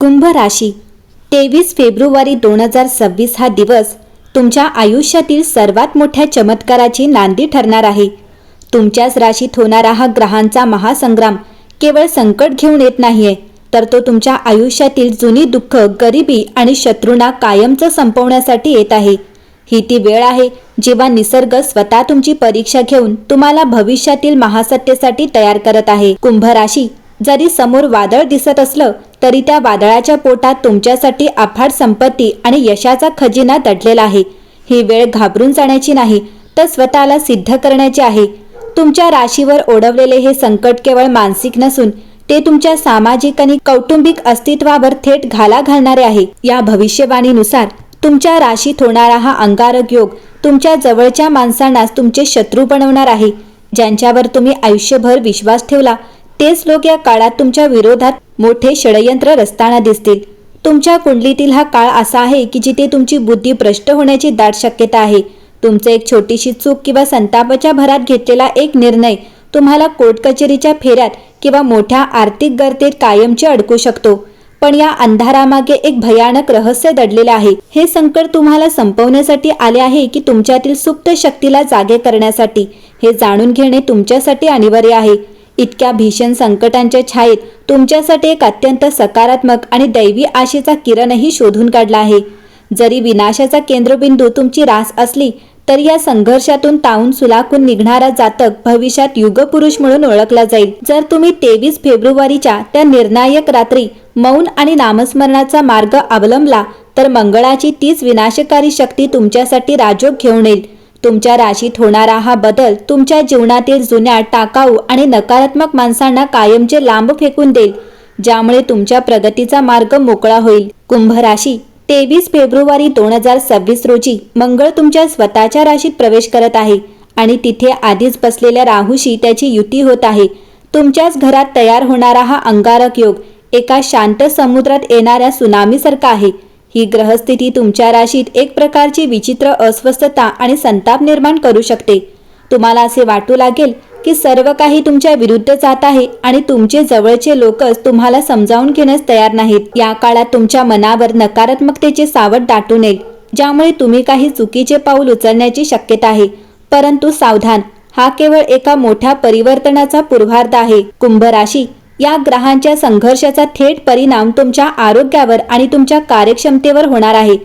कुंभ राशी. तेवीस फेब्रुवारी दोन हजार सव्वीस हा दिवस तुमच्या आयुष्यातील सर्वात मोठ्या चमत्काराची नांदी ठरणार आहे. तुमच्याच राशीत होणारा हा ग्रहांचा महासंग्राम केवळ संकट घेऊन येत नाहीये तर तो तुमच्या आयुष्यातील जुनी दुःख गरिबी आणि शत्रूंना कायमचं संपवण्यासाठी येत आहे. ही ती वेळ आहे जेव्हा निसर्ग स्वतः तुमची परीक्षा घेऊन तुम्हाला भविष्यातील महासत्तेसाठी तयार करत आहे. कुंभ राशी जरी समोर वादळ दिसत असलं तरी त्या वादळाच्या पोटात तुमच्यासाठी अफाट संपत्ती आणि यशाचा खजिना दडलेला आहे. ही वेळ घाबरून जाण्याची नाही तर स्वतःला सिद्ध करण्याची आहे. तुमच्या राशीवर ओढवलेले हे संकट केवळ मानसिक नसून ते तुमच्या सामाजिक आणि कौटुंबिक अस्तित्वावर थेट घाला घालणारे आहे. या भविष्यवाणीनुसार तुमच्या राशीत होणारा हा अंगारक योग तुमच्या जवळच्या माणसांनाच तुमचे शत्रू बनवणार आहे. ज्यांच्यावर तुम्ही आयुष्यभर विश्वास ठेवला तेच लोक या काळात तुमच्या विरोधात मोठे षडयंत्र रचताना दिसतील. तुमच्या कुंडलीतील हा काळ असा आहे की जिथे तुमची बुद्धी भ्रष्ट होण्याची दाट शक्यता आहे. तुमचं एक छोटीशी चूक किंवा संतापाच्या भरात घेतलेला एक निर्णय तुम्हाला कोर्ट कचेरीच्या फेऱ्यात किंवा मोठ्या आर्थिक गर्तेत कायमचे अडकू शकतो. पण या अंधारामागे एक भयानक रहस्य दडलेले आहे. हे संकट तुम्हाला संपवण्यासाठी आले आहे की तुमच्यातील सुप्त शक्तीला जागे करण्यासाठी? हे जाणून घेणे तुमच्यासाठी अनिवार्य आहे. इतक्या भीषण संकटांच्या छायेत तुमच्यासाठी एक अत्यंत सकारात्मक आणि दैवी आशेचा किरणही शोधून काढला आहे. जरी विनाशाचा केंद्रबिंदू तुमची रास असली तरी या संघर्षातून तावून सुलाखून निघणारा जातक भविष्यात युगपुरुष म्हणून ओळखला जाईल. जर तुम्ही तेवीस फेब्रुवारीच्या त्या निर्णायक रात्री मौन आणि नामस्मरणाचा मार्ग अवलंबला तर मंगळाची तीच विनाशकारी शक्ती तुमच्यासाठी राजोग घेऊन येईल. तुमच्या राशीत होणारा हा बदल तुमच्या जीवनातील जुन्या टाकाऊ आणि नकारात्मक माणसांना कायमचे लांब फेकून देईल ज्यामुळे तुमच्या प्रगतीचा मार्ग मोकळा होईल. कुंभ राशी तेवीस फेब्रुवारी दोन हजार सव्वीस रोजी मंगळ तुमच्या स्वतःच्या राशीत प्रवेश करत आहे आणि तिथे आधीच बसलेल्या राहूशी त्याची युती होत आहे. तुमच्याच घरात तयार होणारा हा अंगारक योग एका शांत समुद्रात येणाऱ्या सुनामीसारखा आहे. ही ग्रहस्थिती तुमच्या राशीत एक प्रकारची विचित्र अस्वस्थता आणि संताप निर्माण करू शकते. तुम्हाला असे वाटू लागेल की सर्व काही तुमच्या विरुद्ध जात आहे आणि तुमचे जवळचे लोकच तुम्हाला समजावून घेण्यास तयार नाहीत. या काळात तुमच्या मनावर नकारात्मकतेचे सावट दाटून येईल ज्यामुळे तुम्ही काही चुकीचे पाऊल उचलण्याची शक्यता आहे. परंतु सावधान हा केवळ एका मोठ्या परिवर्तनाचा पूर्वार्ध आहे. कुंभ राशी या ग्रहांच्या संघर्षाचा थेट परिणाम तुमच्या आरोग्यावर आणि तुमच्या कार्यक्षमतेवर होणार आहे.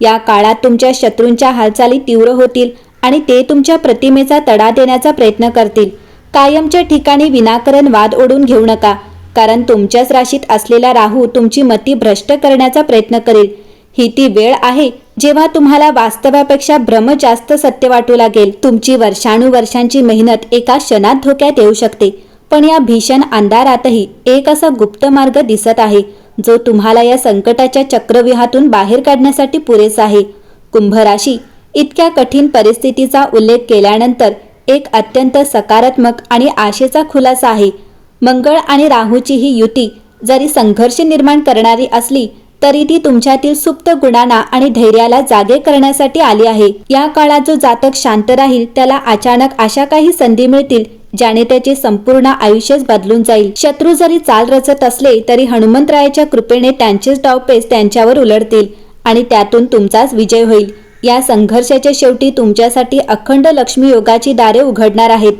या काळात तुमच्या शत्रूंच्या हालचाली तीव्र होतील आणि ते तुमच्या प्रतिमेचा तडा देण्याचा प्रयत्न करतील. कायमच्या ठिकाणी विनाकारण वाद ओढून घेऊ नका कारण तुमच्याच राशीत असलेला राहू तुमची मती भ्रष्ट करण्याचा प्रयत्न करेल. ही ती वेळ आहे जेव्हा तुम्हाला वास्तवापेक्षा भ्रम जास्त सत्य वाटू लागेल. तुमची वर्षानुवर्षांची मेहनत एका क्षणात धोक्यात येऊ शकते. पण या भीषण अंधारातही एक असा गुप्त मार्ग दिसत आहे जो तुम्हाला या संकटाच्या चक्रव्यूहातून बाहेर काढण्यासाठी पुरेसा आहे. कुंभराशी इतक्या कठीण परिस्थितीचा उल्लेख केल्यानंतर एक अत्यंत सकारात्मक आणि आशेचा खुलासा आहे. मंगळ आणि राहूची ही युती जरी संघर्ष निर्माण करणारी असली तरी ती तुमच्यातील सुप्त गुणांना आणि धैर्याला जागे करण्यासाठी आली आहे. या काळात जो जातक शांत राहील त्याला अचानक अशा काही संधी मिळतील ज्याने त्याचे संपूर्ण आयुष्यच बदलून जाईल. शत्रू जरी चाल रचत असले तरी हनुमंतरायाच्या कृपेने त्यांचेच डावपेच त्यांच्यावर उलटतील आणि त्यातून तुमचाच विजय होईल. या संघर्षाच्या शेवटी तुमच्यासाठी अखंड लक्ष्मी योगाची दारे उघडणार आहेत.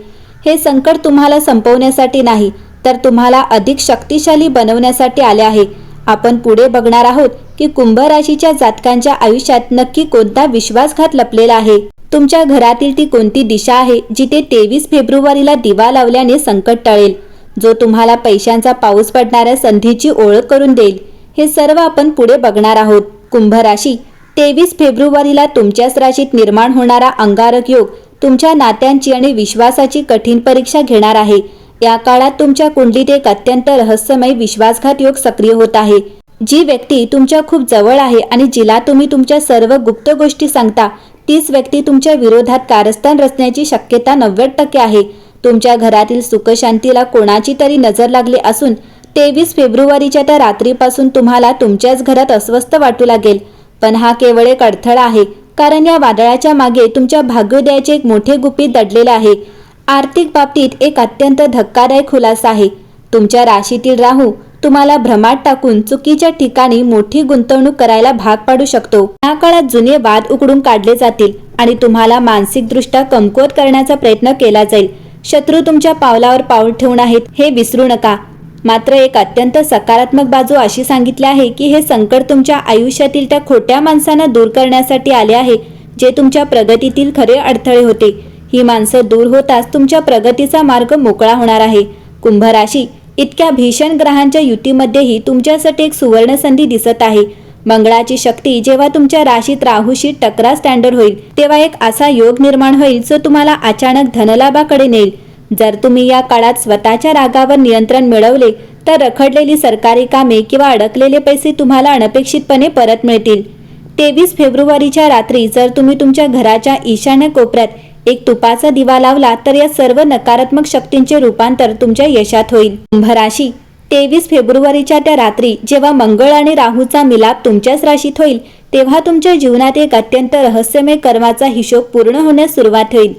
हे संकट तुम्हाला संपवण्यासाठी नाही तर तुम्हाला अधिक शक्तिशाली बनवण्यासाठी आले आहे. आपण पुढे बघणार आहोत की कुंभ राशीच्या जातकांच्या आयुष्यात नक्की कोणता विश्वासघात लपलेला आहे. तुमच्या घरातील ती कोणती दिशा आहे जिथे तेवीस फेब्रुवारीला दिवा लावल्याने संकट टळेल. जो तुम्हाला पैशांचा पाऊस पडणाऱ्या संधीची ओळख करून देईल. हे सर्व आपण पुढे बघणार आहोत. कुंभ राशी तेवीस फेब्रुवारीला तुमच्याच राशीत निर्माण होणारा अंगारक योग तुमच्या नात्यांची आणि विश्वासाची कठीण परीक्षा घेणार आहे. या काळात तुमच्या कुंडलीत एक अत्यंत रहस्यमय विश्वासघात योग सक्रिय होत आहे. जी व्यक्ती तुमच्या खूप जवळ आहे आणि जिला तुम्ही तुमच्या सर्व गुप्त गोष्टी सांगता तीच व्यक्ती तुमच्या विरोधात कारस्थान रचण्याची शक्यता नव्वद टक्के आहे. तुमच्या घरातील सुखशांतीला कोणाची तरी नजर लागली असून तेवीस फेब्रुवारीच्या त्या रात्रीपासून तुम्हाला तुमच्याच घरात अस्वस्थ वाटू लागेल. पण हा केवळ एक अडथळा आहे कारण या वादळाच्या मागे तुमच्या भाग्योदयाचे एक मोठे गुपित दडलेले आहे. आर्थिक बाबतीत एक अत्यंत धक्कादायक खुलासा आहे. तुमच्या राशीतील राहू तुम्हाला भ्रमात टाकून चुकीच्या ठिकाणी मोठी गुंतवणूक करायला भाग पाडू शकतो. या काळात जुने वाद उकडून काढले जातील आणि तुम्हाला मानसिकदृष्ट्या कमकुवत करण्याचा प्रयत्न केला जाईल. शत्रू तुमच्या पावलावर पाऊल ठेवून आहेत हे विसरू नका. मात्र एक अत्यंत सकारात्मक बाजू अशी सांगितली आहे की हे संकट तुमच्या आयुष्यातील त्या खोट्या माणसांना दूर करण्यासाठी आले आहे जे तुमच्या प्रगतीतील खरे अडथळे होते. ही माणसं दूर होताच तुमच्या प्रगतीचा मार्ग मोकळा होणार आहे. कुंभ राशी इतक्या भीषण ग्रहांच्या युतीमध्येही तुमच्यासाठी एक सुवर्ण संधी दिसत आहे. मंगळाची शक्ती जेव्हा तुमच्या राशीत राहूशी टकरा स्टँडर्ड होईल तेव्हा एक असा योग निर्माण होईल जो तुम्हाला अचानक धनलाभाकडे नेईल. जर तुम्ही या काळात स्वतःच्या रागावर नियंत्रण मिळवले तर रखडलेली सरकारी कामे किंवा अडकलेले पैसे तुम्हाला अनपेक्षितपणे परत मिळतील. तेवीस फेब्रुवारीच्या रात्री जर तुम्ही तुमच्या घराच्या ईशान्य कोपऱ्यात एक तुपाचा दिवा लावला तर या सर्व नकारात्मक शक्तींचे रूपांतर तुमच्या यशात होईल. कुंभ राशी तेवीस फेब्रुवारीच्या त्या रात्री जेव्हा मंगळ आणि राहूचा मिलाप तुमच्याच राशीत होईल तेव्हा तुमच्या जीवनात एक अत्यंत रहस्यमय कर्माचा हिशोब पूर्ण होण्यास सुरुवात होईल.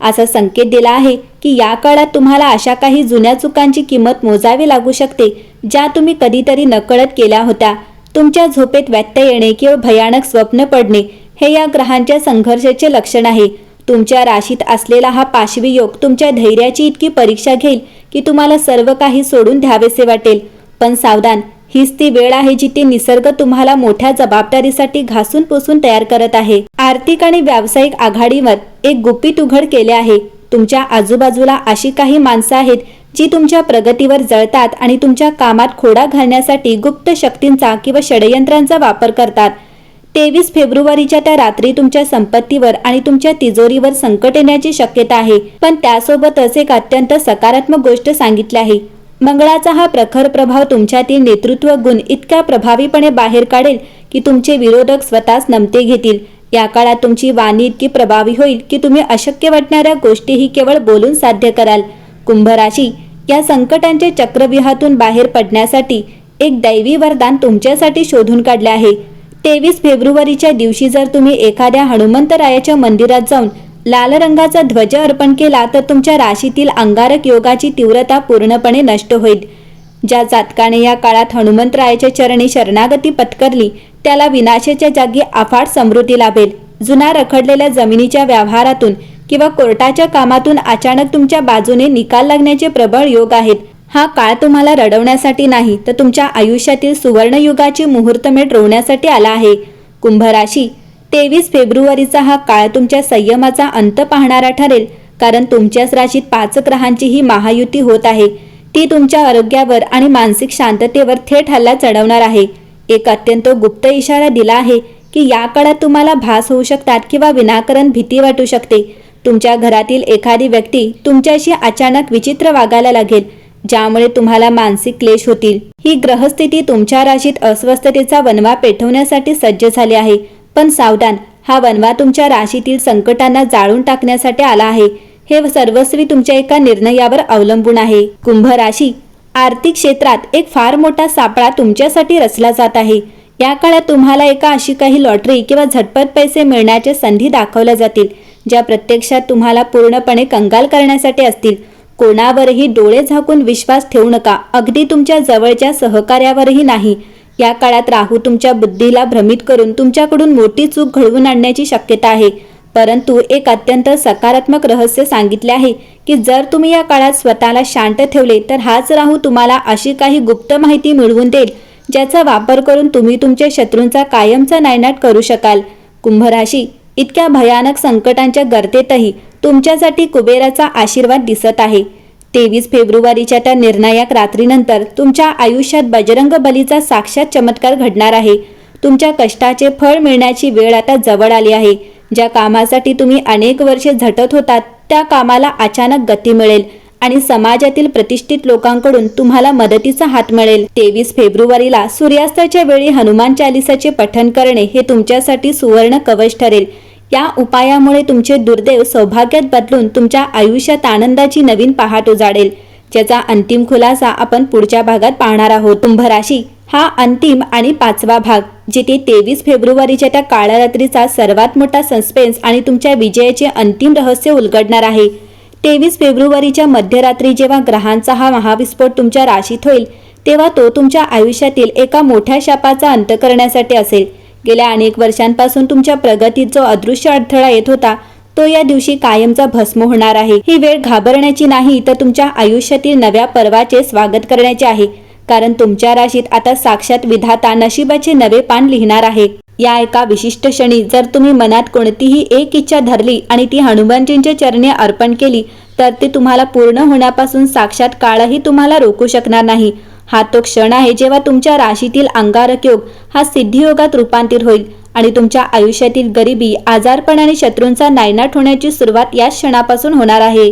असा संकेत दिला आहे की या काळात तुम्हाला अशा काही जुन्या चुकांची किंमत मोजावी लागू शकते ज्या तुम्ही कधीतरी नकळत केल्या होत्या. तुमच्या झोपेत व्यत्यय येणे किंवा भयानक स्वप्न पडणे हे या ग्रहांच्या संघर्षाचे लक्षण आहे. तुमच्या राशीत असलेला हा पाशवी योग तुमच्या धैर्याची इतकी परीक्षा घेईल की तुम्हाला सर्व काही सोडून द्यावेसे वाटेल. पण सावधान हीच ती वेळ आहे जिथे निसर्ग तुम्हाला मोठ्या जबाबदारीसाठी घासून पुसून तयार करत आहे. आर्थिक आणि व्यावसायिक आघाडीवर एक गुपित उघड केले आहे. तुमच्या आजूबाजूला अशी काही माणसं आहेत जी तुमच्या प्रगतीवर जळतात आणि तुमच्या कामात खोडा घालण्यासाठी गुप्त शक्तींचा किंवा षडयंत्रांचा वापर करतात. तेवीस फेब्रुवारीच्या त्या रात्री तुमच्या संपत्तीवर आणि तुमच्या तिजोरीवर संकट येण्याची शक्यता आहे. पण त्यासोबतच एक अत्यंत सकारात्मक गोष्ट सांगितली आहे. मंगळाचा हा प्रखर प्रभाव तुमच्यातील नेतृत्व गुण इतक्या प्रभावीपणे बाहेर काढेल की तुमचे विरोधक स्वतःच नमते घेतील. या काळात तुमची वाणी इतकी प्रभावी होईल की तुम्ही अशक्य वाटणाऱ्या गोष्टीही केवळ बोलून साध्य कराल. कुंभ राशी या संकटांच्या चक्रव्यूहातून बाहेर पडण्यासाठी एक दैवी वरदान तुमच्यासाठी शोधून काढले आहे. तेवीस फेब्रुवारीच्या दिवशी जर तुम्ही एखाद्या हनुमंतरायाच्या मंदिरात जाऊन लाल रंगाचा ध्वज अर्पण केला तर तुमच्या राशीतील अंगारक योगाची तीव्रता पूर्णपणे नष्ट होईल. ज्या जातकाने या काळात हनुमंतरायाच्या चरणी शरणागती पत्करली त्याला विनाशाच्या जागी अफाट समृद्धी लाभेल. जुना रखडलेल्या जमिनीच्या व्यवहारातून किंवा कोर्टाच्या कामातून अचानक तुमच्या बाजूने निकाल लागण्याचे प्रबळ योग आहेत. हा काळ तुम्हाला रडवण्यासाठी नाही तर तुमच्या आयुष्यातील सुवर्णयुगाची मुहूर्तमेढ रोवण्यासाठी आला आहे. कुंभ राशी तेवीस फेब्रुवारीचा हा काळ तुमच्या संयमाचा अंत पाहणारा ठरेल कारण तुमच्याच राशीत पाच ग्रहांची ही महायुती होत आहे. ती तुमच्या आरोग्यावर आणि मानसिक शांततेवर थेट हल्ला चढवणार आहे. एक अत्यंत गुप्त इशारा दिला आहे की या काळात तुम्हाला भास होऊ शकतात किंवा विनाकारण भीती वाटू शकते. तुमच्या घरातील एखादी व्यक्ती तुमच्याशी अचानक विचित्र वागायला लागेल. ज्यामुळे तुम्हाला मानसिक क्लेश होतील. ही ग्रहस्थिती तुमच्या राशीत अस्वस्थतेचा वनवा पेटवण्यासाठी सज्ज झाली आहे. पण सावधान हा वनवा तुमच्या राशीतील संकटांना जाळून टाकण्यासाठी आला आहे. हे सर्वस्वी तुमच्या एका निर्णयावर अवलंबून आहे. कुंभ राशी आर्थिक क्षेत्रात एक फार मोठा सापळा तुमच्यासाठी रचला जात आहे. या काळात तुम्हाला एका अशी काही लॉटरी किंवा झटपट पैसे मिळण्याच्या संधी दाखवल्या जातील ज्या प्रत्यक्षात तुम्हाला पूर्णपणे कंगाल करण्यासाठी असतील. कोणावरही डोळे झाकून विश्वास ठेवू नका. अगदी तुमच्या जवळच्या सहकार्यावरही नाही. या काळात राहू तुमच्या बुद्धीला भ्रमित करून तुमच्याकडून मोठी चूक घडवून आणण्याची शक्यता आहे. परंतु एक अत्यंत सकारात्मक रहस्य सांगितले आहे की जर तुम्ही या काळात स्वतःला शांत ठेवले तर हाच राहू तुम्हाला अशी काही गुप्त माहिती मिळवून देईल ज्याचा वापर करून तुम्ही तुमच्या शत्रूंचा कायमचा नायनाट करू शकाल. कुंभराशी इतक्या भयानक संकटांच्या गर्तेतही तुमच्यासाठी कुबेराचा आशीर्वाद दिसत आहे. तेवीस फेब्रुवारीच्या त्या निर्णायक रात्रीनंतर तुमच्या आयुष्यात बजरंग बलीचा साक्षात चमत्कार घडणार आहे. तुमच्या कष्टाचे फळ मिळण्याची वेळ आता जवळ आली आहे. ज्या कामासाठी तुम्ही अनेक वर्षे झटत होतात त्या कामाला अचानक गती मिळेल आणि समाजातील प्रतिष्ठित लोकांकडून तुम्हाला मदतीचा हात मिळेल. तेवीस फेब्रुवारीला सूर्यास्ताच्या वेळी हनुमान चालिसाचे पठण करणे हे तुमच्यासाठी सुवर्ण कवच ठरेल. या उपायामुळे तुमचे दुर्दैव सौभाग्यात बदलून तुमच्या आयुष्यात आनंदाची नवीन पहाट उजाडेल. ज्याचा अंतिम खुलासा आपण पुढच्या भागात पाहणार आहोत. कुंभ राशी हा अंतिम आणि पाचवा भाग जिथे तेवीस फेब्रुवारीच्या त्या काळ्या रात्रीचा सर्वात मोठा सस्पेन्स आणि तुमच्या विजयाचे अंतिम रहस्य उलगडणार आहे. तेवीस फेब्रुवारीच्या मध्यरात्री जेव्हा ग्रहांचा हा महाविस्फोट तुमच्या राशीत होईल तेव्हा तो तुमच्या आयुष्यातील एका मोठ्या शापाचा अंत करण्यासाठी असेल. गेल्या अनेक वर्षांपासून तुमच्या प्रगतीत जो अदृश्य अडथळा येत होता तो या दिवशी कायमचा भस्म होणार आहे. ही वेळ घाबरण्याची नाही तर तुमच्या आयुष्यातील नव्या पर्वाचे स्वागत करण्याचे आहे. कारण तुमच्या राशीत आता साक्षात विधाता नशिबाचे नवे पान लिहिणार आहे. या एका विशिष्ट क्षणी जर तुम्ही मनात कोणतीही एक इच्छा धरली आणि ती हनुमानजींच्या चरणी अर्पण केली तर ती तुम्हाला पूर्ण होण्यापासून साक्षात काळही तुम्हाला रोखू शकणार नाही. हा तो क्षण आहे जेव्हा तुमच्या राशीतील अंगारक योग हा सिद्धियोगात रूपांतर होईल आणि तुमच्या आयुष्यातील गरिबी आजारपण आणि शत्रूंचा नायनाट होण्याची सुरुवात याच क्षणापासून होणार आहे.